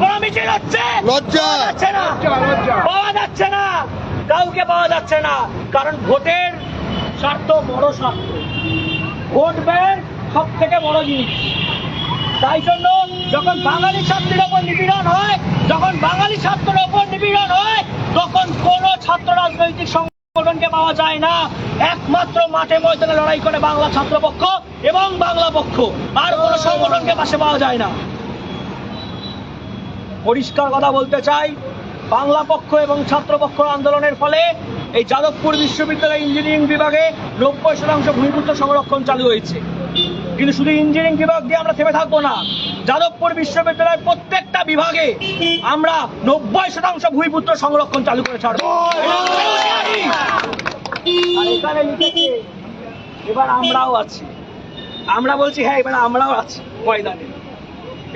বড় মিছিল হচ্ছে লজ্জা। যাচ্ছে না। পাওয়া যাচ্ছে না। কাউকে পাওয়া যাচ্ছে না। কারণ ভোটের স্বার্থ বড় স্বার্থ। ভোট ব্যাংক সব থেকে বড় জিনিস। তাই জন্য যখন বাঙালি ছাত্রের ওপর নিপীড়ন হয় যখন বাঙালি ছাত্রের ওপর নিপীড়ন হয় তখন কোন ছাত্র রাজনৈতিক সংগঠনকে পাওয়া যায় না। একমাত্র মাঠে ময়দানে লড়াই করে বাংলা ছাত্রপক্ষ এবং বাংলা পক্ষ। আর কোন সংগঠনকে পাশে পাওয়া যায় না। পরিষ্কার কথা বলতে চাই। বাংলা পক্ষ এবং ছাত্রপক্ষ আন্দোলনের ফলে এই যাদবপুর বিশ্ববিদ্যালয় ইঞ্জিনিয়ারিং বিভাগে নব্বই শতাংশ ভূমিপুত্র সংরক্ষণ চালু হয়েছে। কিন্তু শুধু ইঞ্জিনিয়ারিং বিভাগ দিয়ে আমরা থেমে থাকব না। যাদবপুর বিশ্ববিদ্যালয়ের প্রত্যেকটা বিভাগে আমরা নব্বই শতাংশ ভূমিপুত্র সংরক্ষণ চালু করে ছাড়বো। এবার আমরাও আছি। আমরা বলছি হ্যাঁ এবার আমরাও আছি ময়দানে।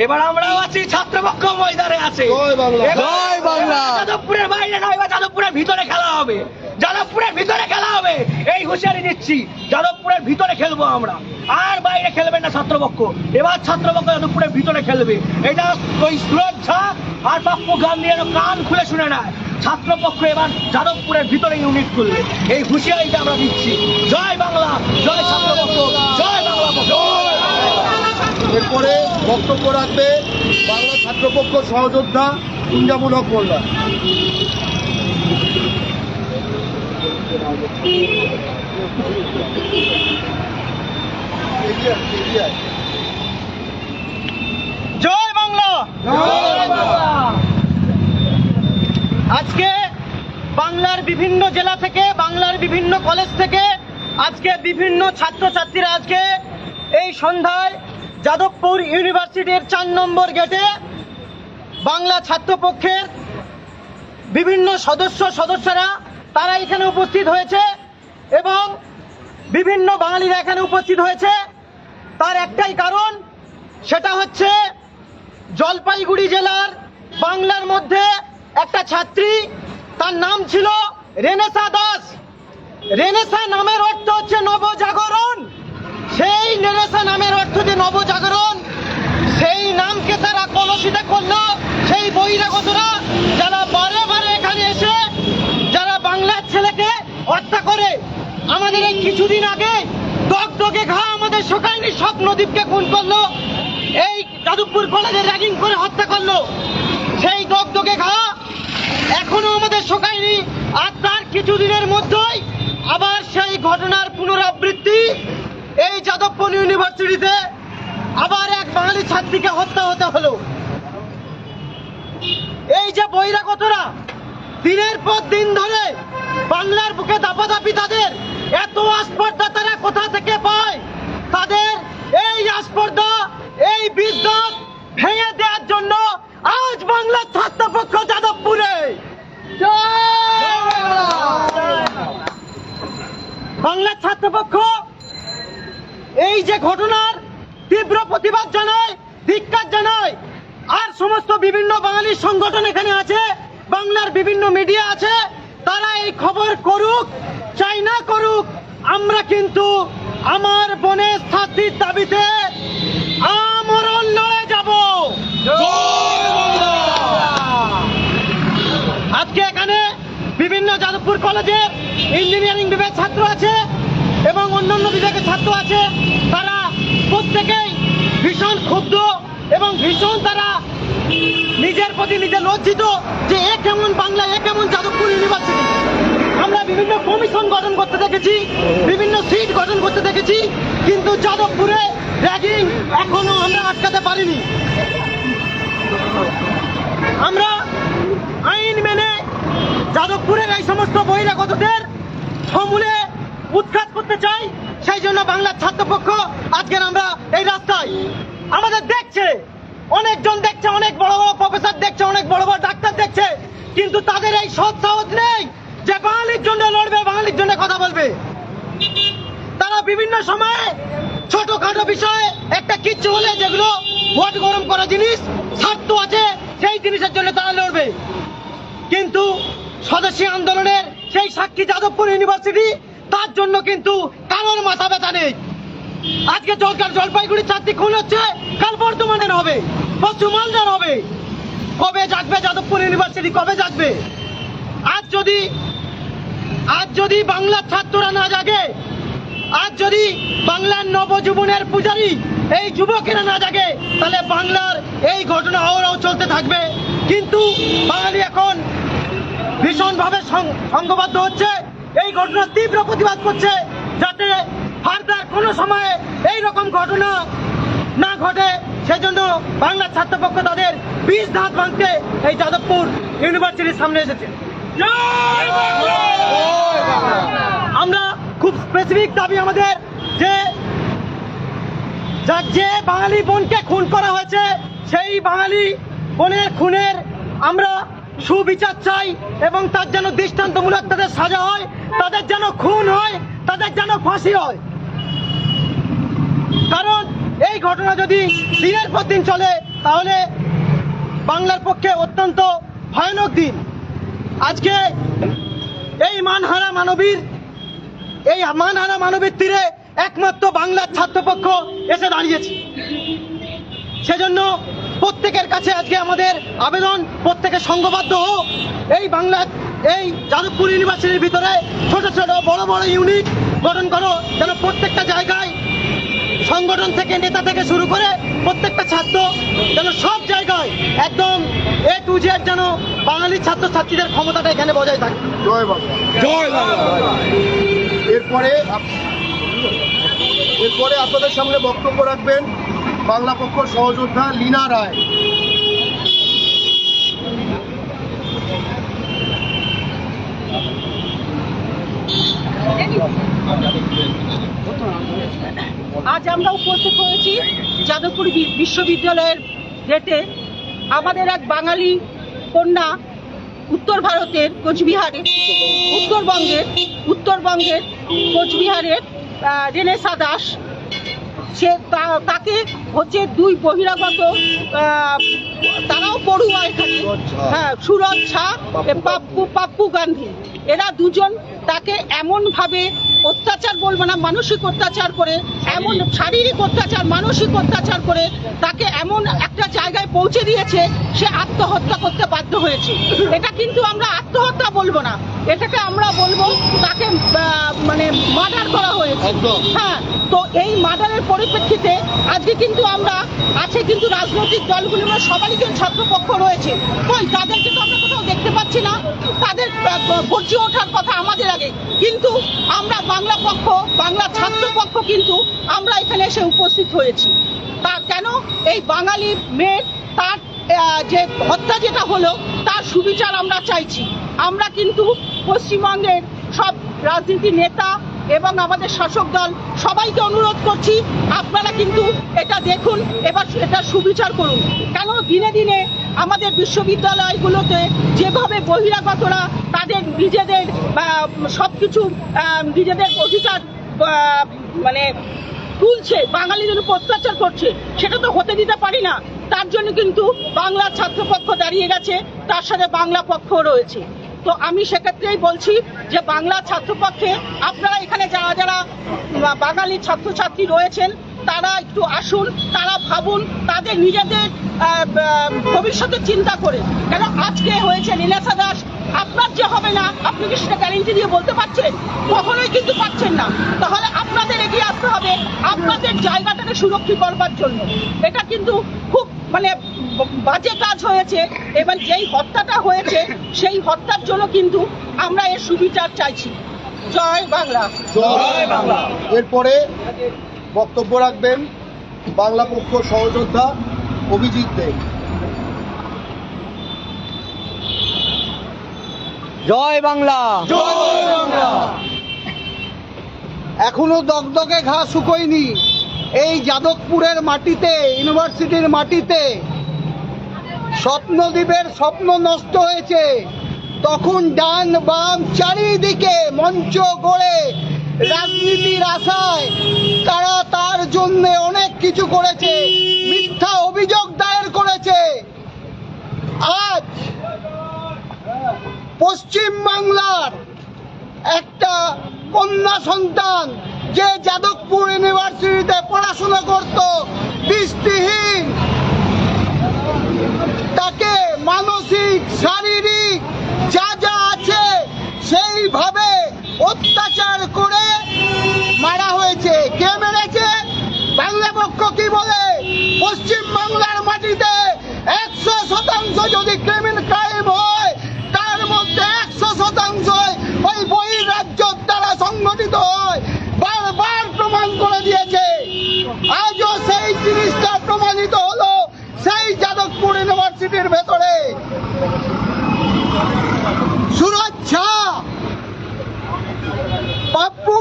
এবার আমরাও আছি ছাত্রপক্ষ ময়দানে আছে। জয় বাংলা। এবার- জয় বাংলা। এবার যাদবপুরের বাইরে নয় বা যাদবপুরের ভিতরে খেলা হবে। যাদবপুরের ভিতরে খেলা হবে এই হুঁশিয়ারি দিচ্ছি যাদবপুরের ভিতরে খেলব আমরা। আর বাইরে খেলবে না ছাত্রপক্ষ। এবার ছাত্রপক্ষ যাদবপুরের ভিতরে খেলবে। এটা ওই সুরজ ঝা আর পাপ্পু গান্ধী যেন কান খুলে শুনে নেয়। ছাত্রপক্ষ এবার যাদবপুরের ভিতরে ইউনিট খুলবে। এই হুঁশিয়ারিটা আমরা দিচ্ছি। জয় বাংলা জয় ছাত্রপক্ষ জয় বাংলা এরপরে বক্তব্য রাখবে বাংলা ছাত্রপক্ষ সহযোদ্ধা কুঞ্জামুল হক মোল্লা এগিয়ে আয়। জয় বাংলা আজকে বাংলার বিভিন্ন জেলা থেকে, বাংলার বিভিন্ন কলেজ থেকে আজকে বিভিন্ন ছাত্রছাত্রীরা আজকে এই সন্ধ্যায় যাদবপুর ইউনিভার্সিটির চার নম্বর গেটে বাংলা ছাত্রপক্ষের বিভিন্ন সদস্য, সদস্যরা, তারা এখানে উপস্থিত হয়েছে এবং বিভিন্ন বাঙালিরা এখানে উপস্থিত হয়েছে। তার একটাই কারণ, সেটা হচ্ছে জলপাইগুড়ি জেলার বাংলার মধ্যে ছাত্রী, তার নাম ছিল রেনেসা দাস। রেনেসা নামের অর্থ হচ্ছে নবজাগরণ। সেই রেনেসা নামের অর্থ যে নবজাগরণ, সেই নামকে তারা কলসিত করল। সেই বহিরাগতরা যারা বারে বারে এখানে এসে, যারা বাংলার ছেলেকে হত্যা করে, আমাদের এই কিছুদিন আগে দগদগে ঘা আমাদের শোকায়নি স্বপ্নদীপকে খুন করল। এই যাদবপুর কলেজে র্যাগিং করে হত্যা করল সেই দগদগে ঘা এখনও আমাদের শোকায়নি আর তার কিছুদিনের মধ্যেই আবার সেই ঘটনার পুনরাবৃত্তি এই যাদবপুর ইউনিভার্সিটিতে আবার এক বাঙালি ছাত্রীকে হত্যা হতে হলো। এই যে বহিরাগতরা দিনের পর দিন ধরে বাংলার বুকে দাপাদাপি তাদের, এত আস্পর্ধা তারা কোথা থেকে পায়? তাদের এই আস্পর্ধা, এই বিদ্যুৎ ভেঙে দেওয়ার জন্য আজ বাংলার ছাত্রপক্ষ যাদবপুরে। বাংলার ছাত্রপক্ষ, এই যে ঘটনার তীব্র প্রতিবাদ জানায়, ধিক্কার জানায়, আর সমস্ত বিভিন্ন বাঙালি সংগঠন এখানে আছে, বাংলার বিভিন্ন মিডিয়া আছে, তারা এই খবর করুক, চাই না করুক, আমরা কিন্তু আমার বোনের শাস্তির দাবিতে আমরণ লড়ে যাব। আজকে এখানে বিভিন্ন যাদবপুর কলেজের ইঞ্জিনিয়ারিং বিভাগের ছাত্র আছে এবং অন্যান্য বিভাগের ছাত্র আছে, তারা প্রত্যেকেই ভীষণ ক্ষুব্ধ এবং ভীষণ তারা নিজের প্রতি নিজে লজ্জিত যে এ কেমন বাংলা, এ কেমন যাদবপুর ইউনিভার্সিটি। আমরা বিভিন্ন কমিশন গঠন করতে দেখেছি, বিভিন্ন সিট গঠন করতে দেখেছি, কিন্তু যাদবপুরে র্যাগিং এখনও আমরা আটকাতে পারিনি। আমরা আইন মেনে যাদবপুরের এই সমস্ত বহিরাগতদের সমূলে উৎখাত করতে চাই। সেই জন্য বাংলার ছাত্রপক্ষ আজকের আমরা এই রাস্তায় আমাদের দেখছে, অনেকজন দেখছে, অনেক বড় বড় প্রফেসর দেখছে, অনেক বড় বড় ডাক্তার দেখছে, কিন্তু তাদের এই সৎ সাহস নেই যে বাঙালির জন্য লড়বে, বাঙালির জন্য কথা বলবে। তারা বিভিন্ন সময়ে ছোটখাটো বিষয়ে একটা কিচ্ছু হলে যেগুলো ভোট গরম করা জিনিস, স্বার্থ আছে, সেই জিনিসের জন্য তারা লড়বে। কিন্তু স্বদেশী আন্দোলনের সেই সাক্ষী যাদবপুর ইউনিভার্সিটি, তার জন্য কিন্তু মাথা ব্যথা নেই। আজকে জলকার জলপাইগুড়ির ছাত্রী খুন হচ্ছে, কাল বর্ধমানের হবে, পশ্চিম মালদার হবে। কবে জাগবে যাদবপুর ইউনিভার্সিটি? কবে জাগবে? আজ যদি আজ যদি বাংলার ছাত্ররা না জাগে, আজ যদি বাংলার নবজীবনের পূজারী এই যুবকেরা না জাগে, তাহলে বাংলার এই ঘটনা অহরহ চলতে থাকবে। কিন্তু বাঙালি এখন ভীষণভাবে সংঘবদ্ধ হচ্ছে, এই ঘটনার তীব্র প্রতিবাদ করছে, যাতে ফার্দার কোনো সময়ে এই রকম ঘটনা না ঘটে সেজন্য বাংলার ছাত্রপক্ষ তাদের বিষ দাঁত ভাঙতে এই যাদবপুর ইউনিভার্সিটির সামনে এসেছে। আমরা খুব স্পেসিফিক দাবি আমাদের যে যে বাঙালি বোনকে খুন করা হয়েছে সেই বাঙালি বোনের খুনের আমরা সুবিচার চাই এবং তার যেন দৃষ্টান্তমূলক তাদের সাজা হয় তাদের যেন খুন হয় তাদের যেন ফাঁসি হয়। এই ঘটনা যদি দিনের পর দিন চলে, তাহলে বাংলার পক্ষে অত্যন্ত ভয়ানক দিন। আজকে এই মানহারা মানবীর, এই মানহারা মানবীর তীরে একমাত্র বাংলার ছাত্রপক্ষ এসে দাঁড়িয়েছে। সেজন্য প্রত্যেকের কাছে আজকে আমাদের আবেদন, প্রত্যেকে সংঘবদ্ধ হোক। এই বাংলার এই যাদবপুর ইউনিভার্সিটির ভিতরে ছোট ছোট বড় বড় ইউনিট গঠন করো, যেন প্রত্যেকটা জায়গায় সংগঠন থেকে নেতা থেকে শুরু করে প্রত্যেকটা ছাত্র যেন সব জায়গায় একদম এ টু জেড যেন বাঙালি ছাত্র ছাত্রীদের ক্ষমতাটা এখানে বজায় থাকে। জয় বাংলা। জয় এরপরে এরপরে আপনাদের সামনে বক্তব্য রাখবেন বাংলা পক্ষ সহযোদ্ধা লীনা রায়। আজ আমরা উপস্থিত হয়েছি যাদবপুর বিশ্ববিদ্যালয়ের গেটে। আমাদের এক বাঙালি কন্যা উত্তর ভারতের কোচবিহারের উত্তরবঙ্গের উত্তরবঙ্গের কোচবিহারের রেনেসা দাস। সে তাকে হচ্ছে দুই বহিরাগত তারাও পড়ুয়া এখানে। হ্যাঁ সুরজ ঝা পাপ্পু পাপ্পু গান্ধী। এরা দুজন তাকে এমন ভাবে অত্যাচার বলব না মানসিক অত্যাচার করে এমন শারীরিক। অত্যাচার মানসিক অত্যাচার করে তাকে এমন একটা জায়গায় পৌঁছে দিয়েছে সে আত্মহত্যা করতে বাধ্য হয়েছে। এটা কিন্তু আমরা আত্মহত্যা বলব না। এটাকে আমরা বলব তাকে মানে মার্ডার করা হয়েছে। হ্যাঁ তো এই মার্ডারের পরিপ্রেক্ষিতে আজকে কিন্তু আমরা আছে কিন্তু রাজনৈতিক দলগুলো সবারই কিন্তু ছাত্রপক্ষ রয়েছে। কই তাদেরকে তো আমরা কোথাও দেখতে পাচ্ছি না। গর্জে ওঠার কথা আমাদের আগে। কিন্তু আমরা বাংলা পক্ষ, বাংলা ছাত্র পক্ষ কিন্তু আমরা এখানে এসে উপস্থিত হয়েছি। তা কেন? এই বাঙালি মেয়ের তার যে হত্যা যেটা হলো, তার সুবিচার আমরা চাইছি। আমরা কিন্তু পশ্চিমবঙ্গের সব রাজনীতি নেতা এবং আমাদের শাসক দল, সবাইকে অনুরোধ করছি, আপনারা কিন্তু এটা দেখুন, এবার এটা সুবিচার করুন। কেন? দিনে দিনে আমাদের বিশ্ববিদ্যালয়গুলোতে যেভাবে বহিরাগতরা তাদের নিজেদের সব কিছু নিজেদের অধিকার মানে তুলছে, বাঙালিদের উপর অত্যাচার করছে, সেটা তো হতে দিতে পারি না। তার জন্য কিন্তু বাংলা ছাত্রপক্ষ দাঁড়িয়ে গেছে, তার সাথে বাংলা পক্ষ রয়েছে। তো আমি সেক্ষেত্রেই বলছি যে বাংলা ছাত্রপক্ষে আপনারা এখানে যারা যারা বাঙালি ছাত্রছাত্রী রয়েছেন তারা একটু আসুন তারা ভাবুন তাদের নিজেদের ভবিষ্যতের চিন্তা করে। কেন আজকে হয়েছে নীলাশা দাস? আপনার যে হবে না আপনি কি সেটা গ্যারেন্টি দিয়ে বলতে পারছেন? কখনোই কিন্তু পাচ্ছেন না। তাহলে আপনাদের এগিয়ে আসতে হবে আপনাদের জায়গাটাকে সুরক্ষিত করবার জন্য। এটা কিন্তু খুব মানে বাজে কাজ হয়েছে। এবার যেই হত্যাটা হয়েছে সেই হত্যার জন্য কিন্তু আমরা এর সুবিচার চাইছি। জয় বাংলা। জয় বাংলা। এরপরে বক্তব্য রাখবেন বাংলা পক্ষ সহযোদ্ধা অভিজিৎ দেব জয় বাংলা। এখনও দগদগে ঘা শুকোয়নি। এই যাদবপুরের মাটিতে ইউনিভার্সিটির মাটিতে স্বপ্নদ্বীপের স্বপ্ন নষ্ট হয়েছে। তখন ডান বাম চারিদিকে মঞ্চ গড়ে রাজনীতির আশায় তারা তার জন্য অনেক কিছু করেছে, মিথ্যা অভিযোগ দায়ের করেছে। আজ পশ্চিম বাংলার একটা কন্যা সন্তান যে যাদবপুর ইউনিভার্সিটিতে পড়াশোনা করত, দৃষ্টিহীন, তাকে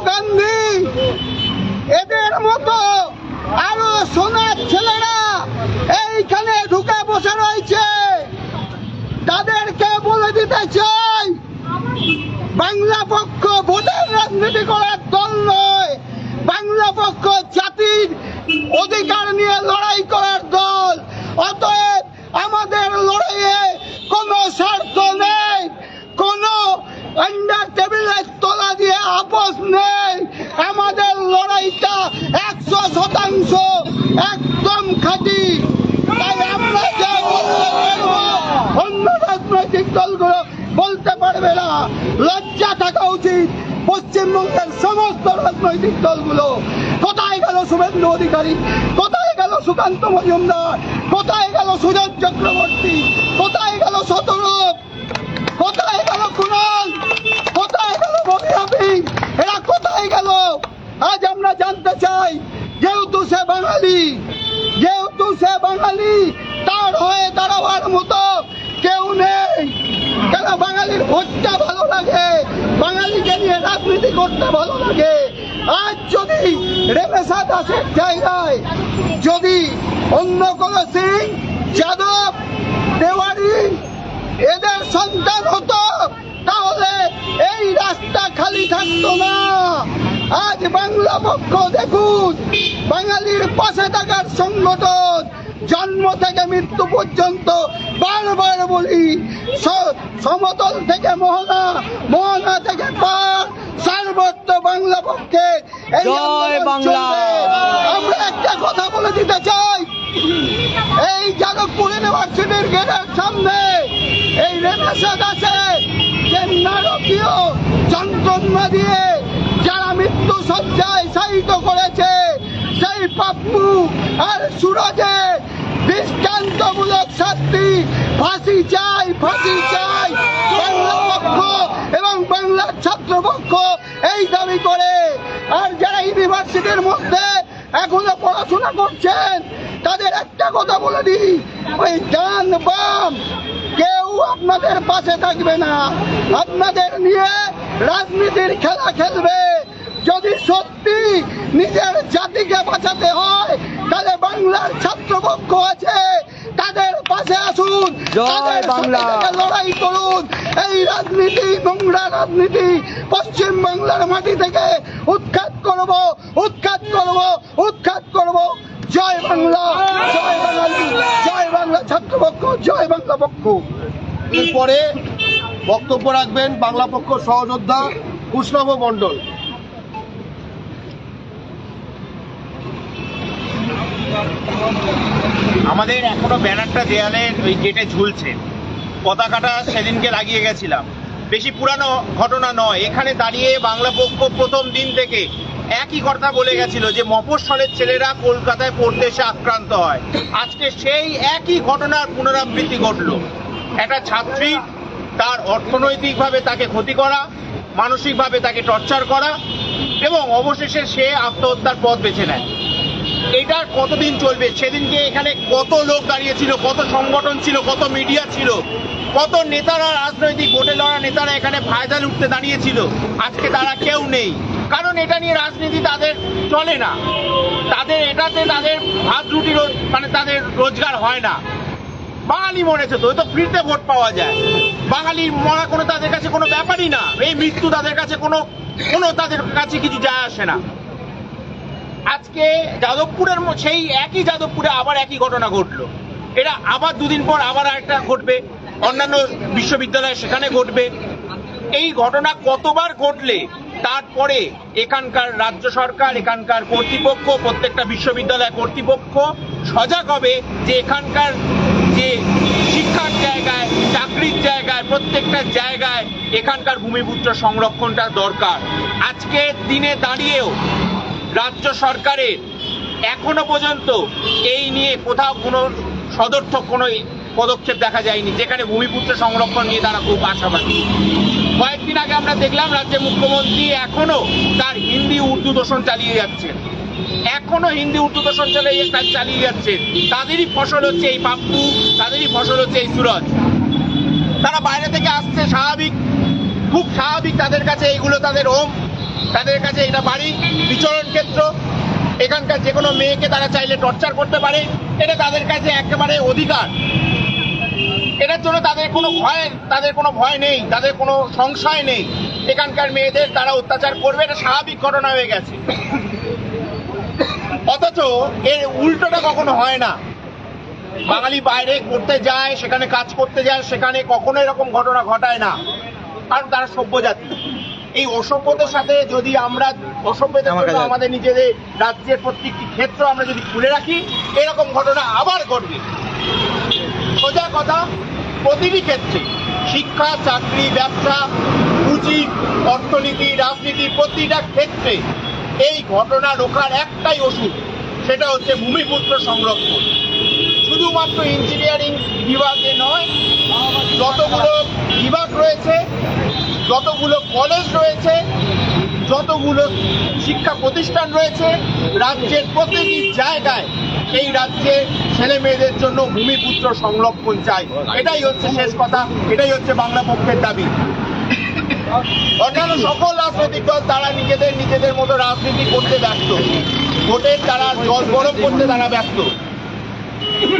গান্ধী। এদের মতো আরও সোনার ছেলেরা এইখানে ঢুকে বসে রয়েছে। তাদেরকে বলে দিতে চাই, বাংলা পক্ষ ভোটের রাজনীতি করার দল নয়, বাংলা পক্ষ জাতির অধিকার নিয়ে লড়াই করার দল। অতএব আমাদের লড়াইয়ে কোনো স্বার্থ নেই, কোনো আন্ডার টেবিলের তলা দিয়ে আপোষ নেই। আমাদের লড়াইটা একশো শতাংশ একদম খাঁটি। তাই আমরা অন্য রাজনৈতিক দলগুলো বলতে পারবে না। লজ্জা থাকা উচিত। পশ্চিমবঙ্গের সমস্ত রাজনৈতিক দলগুলো। কোথায় গেল শুভেন্দু অধিকারী? কোথায় গেল সুকান্ত মজুমদার? কোথায় গেল সুজন চক্রবর্তী? কোথায় গেল শতরূপ? কোথায় গেল কুণাল কোথায় গেল হাফিজ এরা কোথায় গেল? আজ আমরা জানতে চাই, যেহেতু সে বাঙালি, যেহেতু সে বাঙালি, তার হয়ে দাঁড়াবার মতো কেউ নেই। কেন বাঙালির ভোটটা ভালো লাগে? বাঙালিকে নিয়ে রাজনীতি করতে ভালো লাগে। আজ যদি রেমেশা দাসের জায়গায় যদি অন্য কোন সিং, যাদব দেওয়ারি এদের সন্তান হতো তাহলে এই রাস্তা খালি থাকতো না আজ বাংলা পক্ষ দেখুন বাঙালির পাশে থাকার সংগঠন জন্ম থেকে মৃত্যু পর্যন্ত বারবার বলি সমতল থেকে মোহনা মোহনা থেকে পার সার্বত্র বাংলা পক্ষে। আমরা একটা কথা বলে দিতে চাই এই যাদবপুর ইউনিভার্সিটির গেটের সামনে এই রেনেসা দাসে যে নারকীয় যন্ত্রণা দিয়ে যারা মৃত্যু সজ্জায় শায়িত করেছে, সেই পাপ্পু আর সুরজে দৃষ্টান্তমূলক শাস্তি ফাঁসি চাই ফাঁসি চাই। বাংলা পক্ষ এবং বাংলার ছাত্র পক্ষ এই দাবি করে। আর যারা ইউনিভার্সিটির মধ্যে এখনও পড়াশোনা করছেন, তাদের একটা কথা বলে দিই, ওই ডান বাম কেউ আপনাদের পাশে থাকবে না। আপনাদের নিয়ে রাজনীতির খেলা খেলবে। যদি সত্যি নিজের জাতিকে বাঁচাতে হয় তাহলে বাংলার ছাত্রপক্ষ আছে। তাদের পাশে আসুন। তাদের লড়াই করুন। এই রাজনীতি নোংরা রাজনীতি পশ্চিম বাংলার মাটি থেকে উৎখাত করব উৎখাত করব উৎখাত করব। জয় বাংলা। জয় বাঙালি। ছাত্রপক্ষ জয় বাংলা পক্ষ। এরপরে বক্তব্য রাখবেন বাংলা পক্ষ সহযোদ্ধা কৃষ্ণব মণ্ডল। আমাদের এখনও ব্যানারটা দেয়ালে ওই গেটে ঝুলছে। পতাকাটা সেদিনকে লাগিয়ে গেছিলাম। বেশি পুরানো ঘটনা নয়, এখানে দাঁড়িয়ে বাংলা পক্ষ প্রথম দিন থেকে একই কথা বলে গেছিল যে মফস্বলের ছেলেরা কলকাতায় পড়তে এসে আক্রান্ত হয়। আজকে সেই একই ঘটনার পুনরাবৃত্তি ঘটলো। একটা ছাত্রী তার অর্থনৈতিকভাবে তাকে ক্ষতি করা, মানসিকভাবে তাকে টর্চার করা এবং অবশেষে সে আত্মহত্যার পথ বেছে নেয়। এটা কতদিন চলবে? সেদিনকে এখানে কত লোক দাঁড়িয়েছিল, কত সংগঠন ছিল, কত মিডিয়া ছিল, কত নেতারা রাজনৈতিক ভোটে লড়া নেতারা এখানে ফায়দা লুটতে দাঁড়িয়েছিল। আজকে তারা কেউ নেই। কারণ এটা নিয়ে রাজনীতি তাদের চলে না। তাদের এটাতে তাদের ভাত রুটি মানে তাদের রোজগার হয় না। বাঙালি মরেছে তো তো ফ্রিতে ভোট পাওয়া যায়। বাঙালি মরা কোনো তাদের কাছে কোনো ব্যাপারই না। এই মৃত্যু তাদের কাছে কোনো কোনো তাদের কাছে কিছু যায় আসে না। আজকে যাদবপুরের সেই একই যাদবপুরে আবার একই ঘটনা ঘটলো। এটা আবার দুদিন পর আবার একটা ঘটবে। অন্যান্য বিশ্ববিদ্যালয়ে সেখানে ঘটবে। এই ঘটনা কতবার ঘটলে তারপরে এখানকার রাজ্য সরকার, এখানকার কর্তৃপক্ষ, প্রত্যেকটা বিশ্ববিদ্যালয় কর্তৃপক্ষ সজাগ হবে যে এখানকার যে শিক্ষার জায়গায়, চাকরির জায়গায়, প্রত্যেকটা জায়গায় এখানকার ভূমিপুত্র সংরক্ষণটা দরকার। আজকের দিনে দাঁড়িয়েও রাজ্য সরকারের এখনও পর্যন্ত এই নিয়ে কোথাও কোনো সদর্থক কোনো পদক্ষেপ দেখা যায়নি, যেখানে ভূমিপুত্র সংরক্ষণ নিয়ে তারা খুব আশাবাদী। কয়েকদিন আগে আমরা দেখলাম রাজ্যের মুখ্যমন্ত্রী এখনও তার হিন্দি উর্দু দূষণ চালিয়ে যাচ্ছেন। এখনও হিন্দি উর্দু দূষণ চালিয়ে চালিয়ে যাচ্ছে। তাদেরই ফসল হচ্ছে এই পাপ্পু, তাদেরই ফসল হচ্ছে এই সুরজ। তারা বাইরে থেকে আসছে, স্বাভাবিক, খুব স্বাভাবিক তাদের কাছে এইগুলো তাদের হোম, তাদের কাছে এটা বাড়ি, বিচরণ ক্ষেত্র। এখানকার যে কোনো মেয়েকে তারা চাইলে টর্চার করতে পারে, এটা তাদের কাছে একেবারে অধিকার। এটার জন্য তাদের কোনো ভয় তাদের কোনো ভয় নেই তাদের কোনো সংশয় নেই। এখানকার মেয়েদের তারা অত্যাচার করবে এটা স্বাভাবিক ঘটনা হয়ে গেছে। অথচ এর উল্টোটা কখনো হয় না। বাঙালি বাইরে করতে যায় সেখানে কাজ করতে যায় সেখানে কখনো এরকম ঘটনা ঘটায় না। কারণ তারা সভ্য জাতি এই অসভ্যতার সাথে যদি আমরা অসভ্যতার জন্য আমাদের নিজেদের রাজ্যের প্রত্যেকটি ক্ষেত্র আমরা যদি খুলে রাখি এরকম ঘটনা আবার ঘটবে। সোজা কথা, প্রতিটি ক্ষেত্রে শিক্ষা, চাকরি, ব্যবসা, পুঁজি, অর্থনীতি, রাজনীতি, প্রতিটা ক্ষেত্রে এই ঘটনা রোখার একটাই ওষুধ, সেটা হচ্ছে ভূমিপুত্র সংরক্ষণ। শুধুমাত্র ইঞ্জিনিয়ারিং বিভাগে নয়, যতগুলো বিভাগ রয়েছে, যতগুলো কলেজ রয়েছে যতগুলো শিক্ষা প্রতিষ্ঠান রয়েছে রাজ্যের প্রতিটি জায়গায় এই রাজ্যে ছেলে মেয়েদের জন্য ভূমিপুত্র সংরক্ষণ চাই। এটাই হচ্ছে শেষ কথা এটাই হচ্ছে বাংলা পক্ষের দাবি। অন্যান্য সকল রাজনৈতিক দল তারা নিজেদের নিজেদের মতো রাজনীতি করতে ব্যস্ত। ভোটের তারা জল গরম করতে তারা ব্যস্ত।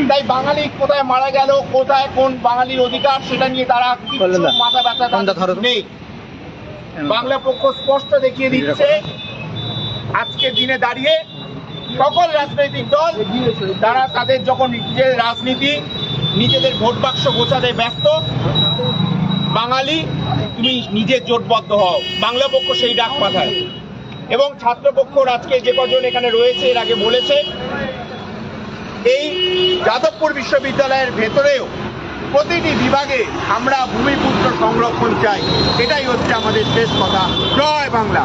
তাই বাঙালি কোথায় মারা গেল কোথায় কোন বাঙালির অধিকার সেটা নিয়ে তারা মাথা ব্যথা নেই। বাংলা পক্ষ স্পষ্ট দেখিয়ে দিচ্ছে আজকের দিনে দাঁড়িয়ে সকল রাজনৈতিক দল তারা তাদের যখন নিজের রাজনীতি নিজেদের ভোট বাক্স গোছাতে ব্যস্ত বাঙালি তুমি নিজে জোটবদ্ধ হও। বাংলা পক্ষ সেই ডাক পাঠায়। এবং ছাত্রপক্ষ আজকে যে কজন এখানে রয়েছে এর আগে বলেছে এই যাদবপুর বিশ্ববিদ্যালয়ের ভেতরেও প্রতিটি বিভাগে আমরা ভূমিপুত্র সংরক্ষণ চাই এটাই হচ্ছে আমাদের শেষ কথা জয় বাংলা